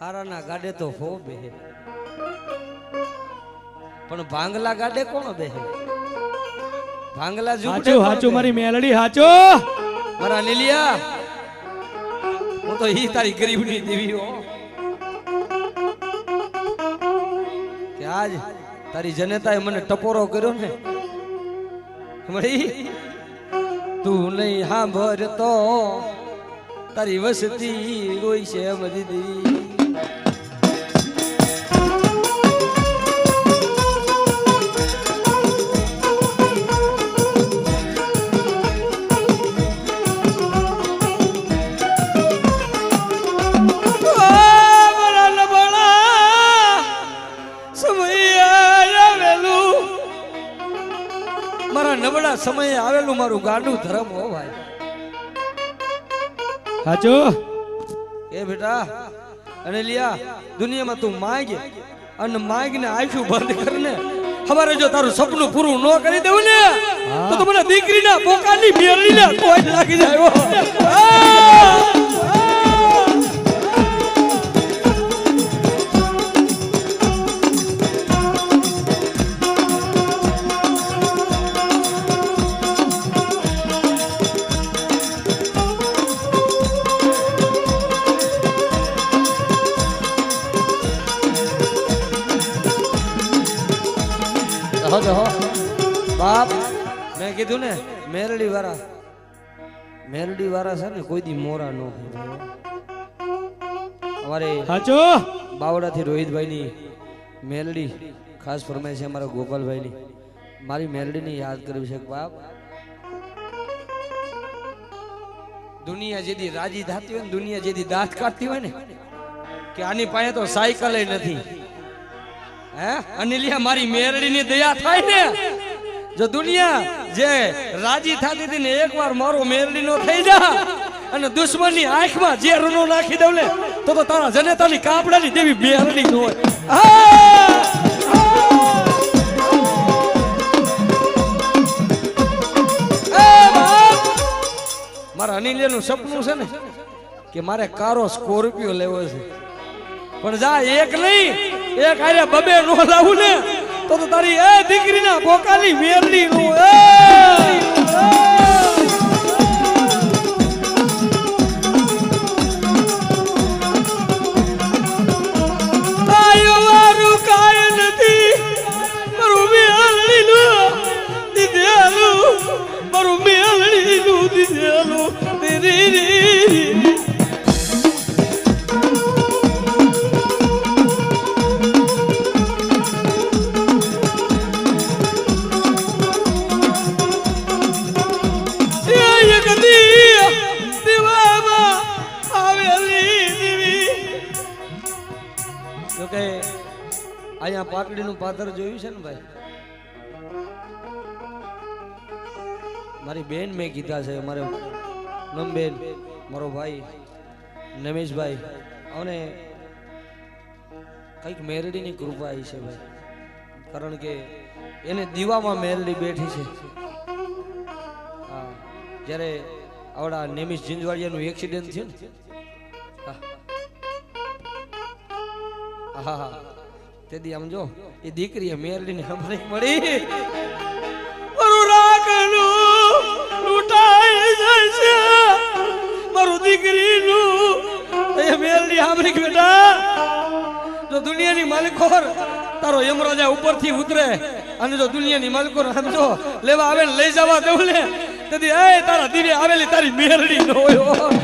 હારાના ગાડે તો હો બેહે. પણ ભાંગલા ગાડે કોણ બેહે? ભાંગલા ઝૂંપડે હાચો હાચો મારી મેલડી હાચો! મારા લીલિયા હું તો ઈ તારી ગરીબની દેવી હો. કે આજ તારી જનતાએ મને ટપોરો કર્યો ને? મળી? તું નહીં સાંભળતો. તારી વસતી રોઈ છે એમ દીદી. સમયે આવેલું મારું ગાડું ધર્મ હો ભાઈ. હાજો એ બેટા અને લિયા દુનિયામાં તું માંગ અને માંગને આંખું બંધ કરીને. હવારે જો તારું સપનું પૂરું ન કરી દેવું ને તો તો મને દીકરીના પોકાની મેળવી ને કોઈ લાગી જાય હો. રહો રહો બાપ મેં કીધું ને મેરડી વાળા મેરડી વાળા છે ને કોઈ દી મોરા નો અમારે હાચું? બાવડાથી રોહિતભાઈની મેલડી ખાસ ફરમાય છે અમારા ગોપાલભાઈની. મારી મેલડીને યાદ કરવી છે બાપ દુનિયા જેથી રાજી થતી હોય ને દુનિયા જેથી દાંત કાઢતી હોય ને કે આની પાસે તો સાયકલ નથી. હે? અનિલિયા મારી મેરડીની દયા થાય ને? જો દુનિયા જે રાજી થતી હતી ને, એકવાર મારો મેરડીનો થઈ જા અને દુશ્મનની આંખમાં જે રૂનો નાખી દઉં ને, તો તો તારા જનેતાની કાપડાની દેવી મેરડી હોય. બાપ! મારા અનિલેનું સપનું છે ને, કે મારે કારો સ્કોર્પિયો લેવો છે. પણ જા, એક નહીં એક હારે બબે નો લાવું ને તો તારી એ દીકરીના બોકાની મેરડી નું કે અહીંયા પાટડીનું પાથર જોયું છે ને ભાઈ? મારી બેન મેં કીધા છે મારે નમબેન મારો ભાઈ, નમેશભાઈ. અને કંઈક મેરડીની કૃપા આવી છે ભાઈ. કારણ કે એને દીવામાં મેરડી બેઠી છે. હા, જ્યારે આવડા નેમિશ જિંજવાડિયાનું એક્સિડન્ટ થયું ને હા આમ જો, એ દીકરીએ મેરડીને હમણાં મળી મારું દીકરીનું એ મેરડી સાંભળી બેટા. જો દુનિયાની માલિકોર તારો યમરાજા ઉપરથી ઉતરે અને જો દુનિયાની માલિકોર સમજો લેવા આવે ને લઈ જવા દઉં ને તેથી એ તારા દીવે આવેલી તારી મેરડી નો હોય.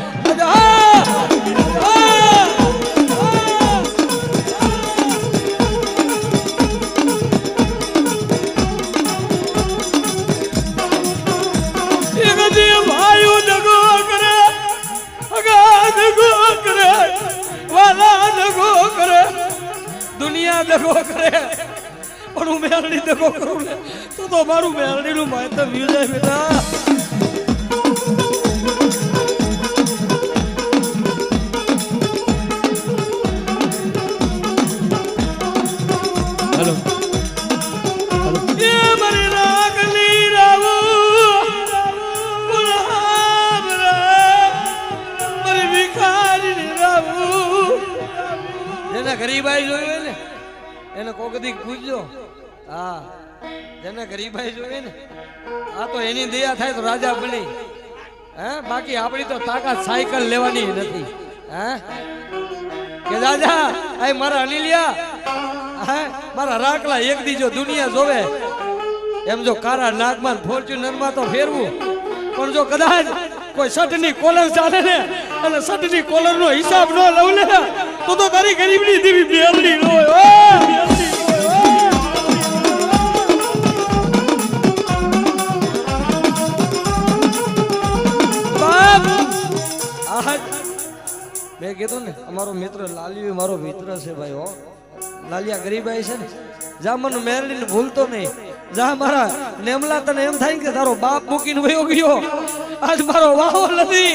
દુનિયા દગો કરે. પણ હું મેરડી દગો કરું ને તો તો મારું મેરડીનું માયતમ વ્યુ જાય બેટા. ગરીબાઈ જોઈ ને એને કોક દી પૂછજો. હા, જેને ગરીબાઈ જોઈએ ને, આ તો એની દયા થાય તો રાજા બની. હે, બાકી આપણી તો તાકાત સાયકલ લેવાની નથી. હે? કે રાજા, આ મારા અનિલિયા, હે, મારા રાખલા એક દી જો દુનિયા જોવે, એમ જો કારા નાગમાં ફોર્ચ્યુનરમાં તો ફેરવું. પણ જો કદાચ કોઈ સટની કોલર ચાલે ને, અને સટની કોલર નો હિસાબ ન લઉં ને, તો તો તારી ગરીબની દેવી બેલડી નો હોય. કીધું ને, અમારો મિત્ર લાલિયો, મારો મિત્ર છે ભાઈ, હો. લાલિયા ગરીબાઈ છે ને જા મને મેરડીને ભૂલતો નહીં. જા મારા નેમલા તને એમ થાય કે તારો બાપ મૂકીને વયો ગયો. આજ મારો વાહો નથી,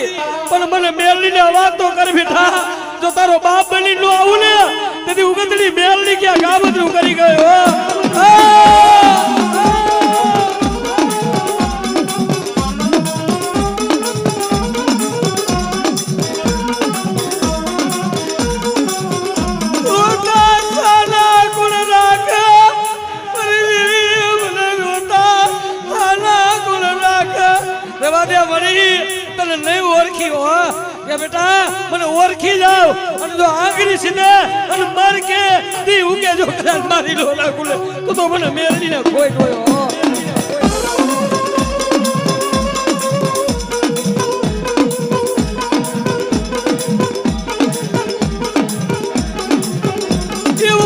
પણ મને મેરડીને વાતો કર બેઠા. જો તારો બાપ બની નું આવું ને, તેથી ઉગતડી મેરડી ક્યાં ગાબતરું કરી ગયો સીધે અને મર કે, તી ઉગે જો કદાચ મારી લોલા કુલે તો તો મને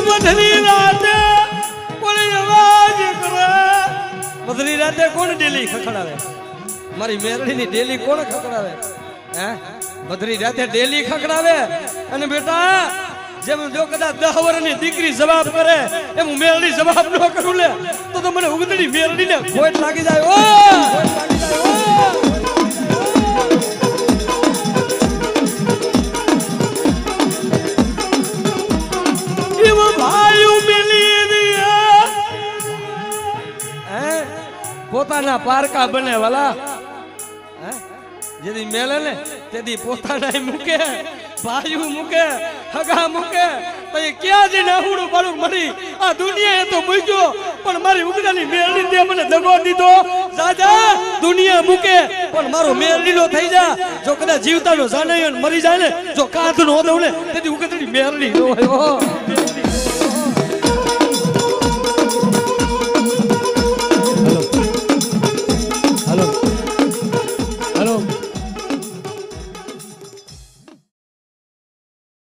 મધરી રાતે અવાજ કરે? મધરી રાતે કોણ ડેલી ખખડાવે? મારી મેરડીની ડેલી કોણ ખખડાવે? હે? મધરી રાતે ડેલી ખખડાવે? અને બેટા, જેમ જો કદાચ દહ વર્ષની દીકરી જવાબ કરે, એમ હું મેળડી જવાબ ન કરું લે, તો તો મને ઉગદડી મેળડી ને ખોટ લાગી જાય ઓ પોતાના પારકા બને, વાલા. જેદી મેલે ને, તેથી પોતાના મૂકે. ભાઈયું મૂકે, હગા મૂકે પછી ક્યાં જઈને અહુડું પાડું? મરી આ દુનિયાએ તો મૂક્યો, પણ મારી ઉગડાની મેળની દે મને દગો દીધો. દાદા દુનિયા મૂકે, પણ મારો મેળડીનો થઈ જા. જો કદાચ જીવતાનો જાને મરી જાય ને, જો કાંધ નો દઉં ને, તેથી ઉગડની મેળડી નો